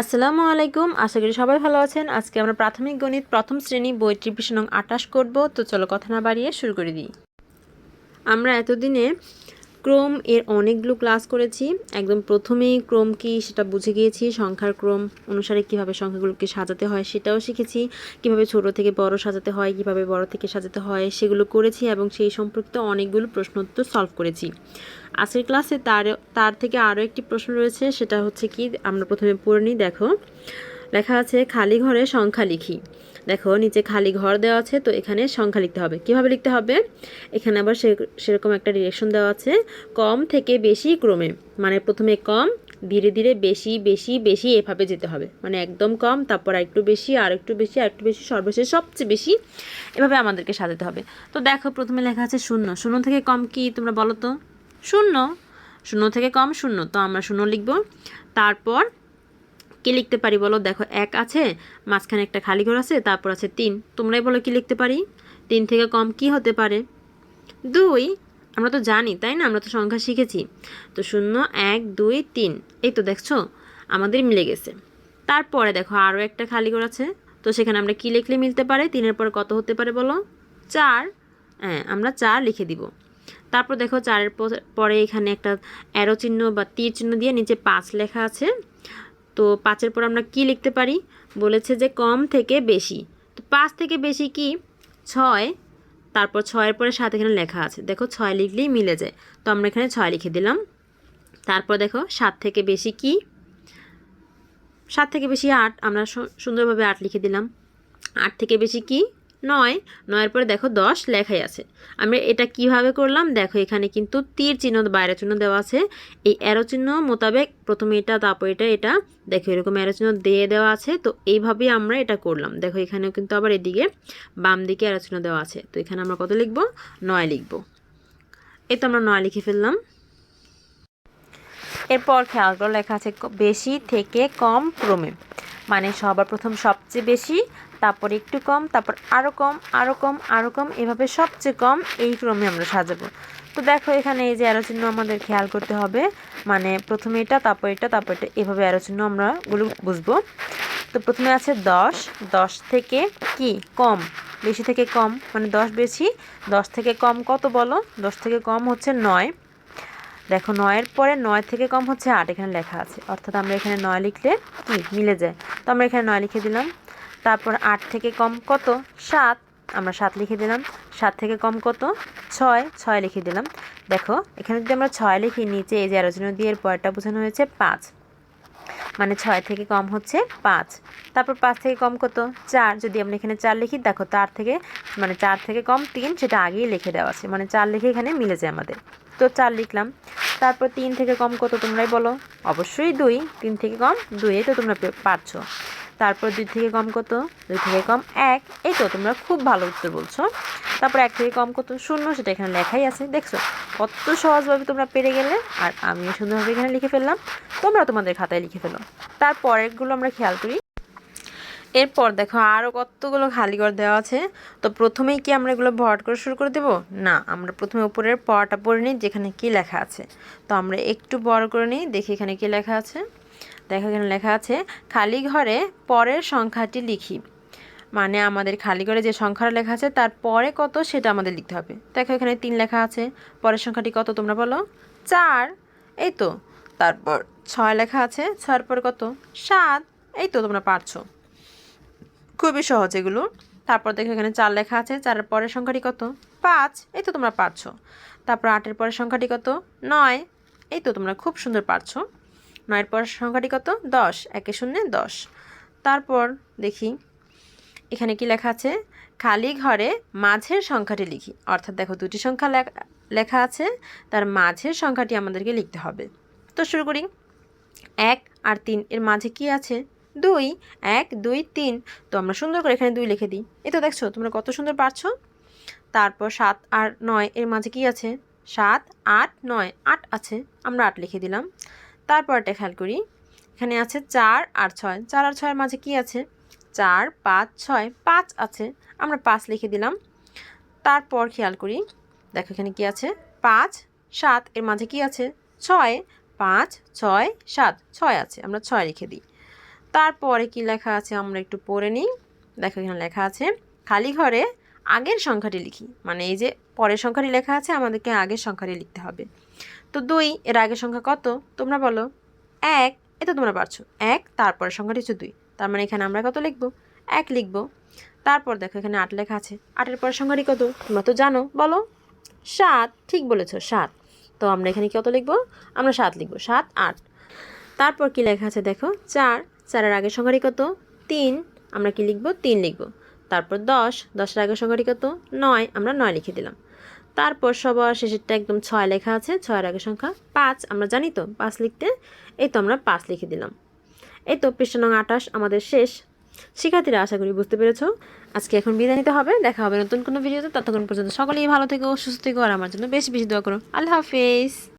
আসসালামু আলাইকুম। আশা করি সবাই ভালো আছেন। আজকে আমরা প্রাথমিক গণিত প্রথম শ্রেণি বই ত্রিপিশ নং আটাশ করব। তো চলো কথা না বাড়িয়ে শুরু করে দিই। আমরা এতদিনে ক্রম, এর অনেকগুলো ক্লাস করেছি। একদম প্রথমেই ক্রম কি সেটা বুঝে গিয়েছি, সংখ্যার ক্রম অনুসারে কীভাবে সংখ্যাগুলোকে সাজাতে হয় সেটাও শিখেছি। কীভাবে ছোট থেকে বড় সাজাতে হয়, কীভাবে বড় থেকে সাজাতে হয় সেগুলো করেছি এবং সেই সম্পর্কিত অনেকগুলো প্রশ্ন উত্তর সলভ করেছি। আজকের ক্লাসে তার তার থেকে আরও একটি প্রশ্ন রয়েছে, সেটা হচ্ছে কি, আমরা প্রথমে পড়ে নিই, দেখো। লেখা আছে খালি ঘরে সংখ্যা লিখি। দেখো, নিচে খালি ঘর দেওয়া আছে, তো এখানে সংখ্যা লিখতে হবে। কীভাবে লিখতে হবে? এখানে আবার সেরকম একটা ডিরেকশন দেওয়া আছে। কম থেকে বেশি ক্রমে। মানে প্রথমে কম, ধীরে ধীরে বেশি বেশি বেশি এভাবে যেতে হবে। মানে একদম কম, তারপর একটু বেশি আর একটু বেশি আর একটু বেশি, সর্বশেষ সবচেয়ে বেশি এভাবে আমাদেরকে সাজাতে হবে। তো দেখো, প্রথমে লেখা আছে শূন্য। শূন্য থেকে কম কি তোমরা বলো তো? শূন্য। শূন্য থেকে কম শূন্য। তো আমরা শূন্য লিখব। তারপর কি লিখতে পারি বলো? দেখো, এক আছে, মাঝখানে একটা খালি ঘর আছে, তারপর আছে তিন। তোমরাই বলো কি লিখতে পারি? তিন থেকে কম কি হতে পারে? দুই, আমরা তো জানি, তাই না? আমরা তো সংখ্যা শিখেছি। তো শূন্য, এক, দুই, তিন। এই তো দেখছ, আমাদের মিলে গেছে। তারপরে দেখো আরও একটা খালি ঘর আছে। তো সেখানে আমরা কি লিখলে মিলতে পারে? তিনের পর কত হতে পারে বলো? চার। হ্যাঁ আমরা চার লিখে দিব। তারপর দেখো, চারের পরে এখানে একটা অ্যারো চিহ্ন বা তীর চিহ্ন দিয়ে নিচে পাঁচ লেখা আছে। তো পাঁচের পর আমরা কি লিখতে পারি? বলেছে যে কম থেকে বেশি। তো পাঁচ থেকে বেশি কি? ছয়। তারপর ছয়ের পরে সাত এখানে লেখা আছে। দেখো ছয় লিখলেই মিলে যায়। তো আমরা এখানে ছয় লিখে দিলাম। তারপর দেখো সাত থেকে বেশি কি? সাত থেকে বেশি আট। আমরা সুন্দরভাবে আট লিখে দিলাম। আট থেকে বেশি কি? নয়, নয়ের পরে দেখো দশ লেখাই আছে। আমরা এটা কীভাবে করলাম? দেখো এখানে কিন্তু তীর চিহ্ন, বাইরে চিহ্ন দেওয়া আছে। এই অ্যারো চিহ্ন মোতাবেক প্রথমে এটা, তারপর এটা এটা। দেখো এরকম অ্যারো চিহ্ন দিয়ে দেওয়া আছে। তো এইভাবেই আমরা এটা করলাম। দেখো এখানেও কিন্তু আবার এদিকে বাম দিকে অ্যারো চিহ্ন দেওয়া আছে। তো এখানে আমরা কত লিখব? নয় লিখব। এই তো আমরা নয় লিখে ফেললাম। এরপর খেয়াল করে লেখা আছে বেশি থেকে কম ক্রমে। মানে সবার প্রথম সবচেয়ে বেশি তারপর একটু কম, তারপর আরও কম আরও কম আরও কম, এভাবে সবচেয়ে কম এই ক্রমে আমরা সাজাবো। তো দেখো এখানে এই যে অ্যারো চিহ্ন আমাদের খেয়াল করতে হবে মানে প্রথমে এটা, তারপর এটা তারপর এটা, এভাবে অ্যারো চিহ্ন আমরা গুলো বুঝব। তো প্রথমে আছে দশ দশ থেকে কি? কম, বেশি থেকে কম মানে দশ বেশি, দশ থেকে কম কত বলো? দশ থেকে কম হচ্ছে নয়। দেখো নয়ের পরে নয় থেকে কম হচ্ছে আট, এখানে লেখা আছে। অর্থাৎ আমরা এখানে নয় লিখলে কি? মিলে যায়। তো আমরা এখানে নয় লিখে দিলাম। তারপর আট থেকে কম কত? সাত। আমরা সাত লিখে দিলাম। সাত থেকে কম কত? ছয়। ছয় লিখে দিলাম। দেখো, এখানে যদি আমরা ছয় লিখি, নিচে এই যে আলোচনা দিয়ে এর বোঝানো হয়েছে পাঁচ। মানে ছয় থেকে কম হচ্ছে পাঁচ। তারপর পাঁচ থেকে কম কত? চার। যদি আমরা এখানে চার লিখি, দেখো তার থেকে মানে চার থেকে কম তিন, সেটা আগেই লিখে দেওয়া আছে। মানে চার লিখে এখানে মিলে যায় আমাদের। তো চার লিখলাম। তারপর তিন থেকে কম কত তোমরাই বলো? অবশ্যই দুই। তিন থেকে কম দুই তো তোমরা পারছ। তারপর দুই থেকে কম কত? দুই থেকে কম এক। এই তো, তোমরা খুব ভালো উত্তর বলছো। তারপর এক থেকে কম কত? শূন্য, সেটা এখানে লেখাই আছে, দেখছ? কত সহজভাবে তোমরা পেরে গেলে, আর আমিও সুন্দরভাবে এখানে লিখে ফেললাম, তোমরা তোমাদের খাতায় লিখে ফেলো। তারপরেরগুলো আমরা খেয়াল করি। এরপর দেখো আরও কতগুলো খালি ঘর দেওয়া আছে। তো প্রথমেই কি আমরা এগুলো ভরাট করে শুরু করে দেব? না, আমরা প্রথমে উপরের পড়াটা পড়ে নিই, যেখানে কি লেখা আছে। তো আমরা একটু বড় করে নিই, দেখি এখানে কি লেখা আছে। দেখো এখানে লেখা আছে, খালি ঘরে পরের সংখ্যাটি লিখি। মানে আমাদের খালি ঘরে যে সংখ্যাটা লেখা আছে, তার পরে কত সেটা আমাদের লিখতে হবে। দেখো এখানে তিন লেখা আছে, পরের সংখ্যাটি কত তোমরা বলো? চার, এই তো। তারপর ছয় লেখা আছে, ছয়ের পর কত? সাত, এই তো তোমরা পারছ। খুবই সহজ এগুলো। তারপর দেখো এখানে চার লেখা আছে, চারের পরের সংখ্যাটি কত? পাঁচ, এই তো তোমরা পারছ। তারপর আটের পরের সংখ্যাটি কত? নয়, এই তো তোমরা খুব সুন্দর পারছ। নয়ের পরের সংখ্যাটি কত? দশ। একে শূন্যে দশ। তারপর দেখি, এখানে কি লেখা আছে? খালি ঘরে মাঝের সংখ্যাটি লিখি। অর্থাৎ দেখো, দুটি সংখ্যা লেখা আছে, তার মাঝের সংখ্যাটি আমাদেরকে লিখতে হবে। তো শুরু করি। এক আর তিন, এর মাঝে কি আছে? দুই। এক, দুই, তিন। তো আমরা সুন্দর করে এখানে দুই লিখে দিই। এ তো দেখছ, তোমরা কত সুন্দর পারছ? তারপর সাত আর নয়, এর মাঝে কি আছে? সাত, আট, নয়, আট আছে। আমরা আট লিখে দিলাম। তারপরটা খেয়াল করি। এখানে আছে চার আর ছয়। চার আর ছয়ের মাঝে কি আছে? চার, পাঁচ, ছয়, পাঁচ আছে। আমরা পাঁচ লিখে দিলাম। তারপর খেয়াল করি। দেখো এখানে কি আছে? পাঁচ, সাত, এর মাঝে কি আছে? ছয়, পাঁচ, ছয়, সাত, ছয় আছে। আমরা ছয় লিখে দিই। তারপরে কি লেখা আছে? আমরা একটু পড়ে নিই। দেখো এখানে লেখা আছে, খালি ঘরে আগের সংখ্যাটি লিখি। মানে এই যে পরের সংখ্যাটি লেখা আছে, আমাদেরকে আগের সংখ্যাটি লিখতে হবে। তো দুই, এর আগের সংখ্যা কত? তোমরা বলো। এক, এ তো তোমরা পারছ। এক, তারপরের সংখ্যাটি হচ্ছে দুই। তার মানে এখানে আমরা কত লিখব? এক লিখব। তারপর দেখো এখানে আট লেখা আছে। আটের পরের সংখ্যাটি কত? তোমরা তো জানো। বলো। সাত, ঠিক বলেছ, সাত। তো আমরা এখানে কত লিখব? আমরা সাত লিখব। সাত, আট। তারপর কি লেখা আছে দেখো? চার। চারের আগের সংখ্যাটি কত? তিন। আমরা কি লিখব? তিন লিখব। তারপর দশ, দশের আগের সংখ্যাটি কত নয়, আমরা নয় লিখে দিলাম। তারপর সবার শেষেরটা একদম ছয় লেখা আছে, ছয়ের আগের সংখ্যা পাঁচ, আমরা জানি তো, পাঁচ লিখতে, এই তো আমরা পাঁচ লিখে দিলাম। এই তো পৃষ্ঠা নং আঠাশ, আমাদের শেষ। শিক্ষার্থীরা, আশা করি বুঝতে পেরেছ। আজকে এখন বিদায় নিতে হবে, দেখা হবে নতুন কোনো ভিডিওতে। ততক্ষণ পর্যন্ত সকলেই ভালো থেকো, সুস্থ থেকো, আর আমার জন্য বেশি বেশি দোয়া করো। আল্লাহ হাফেজ।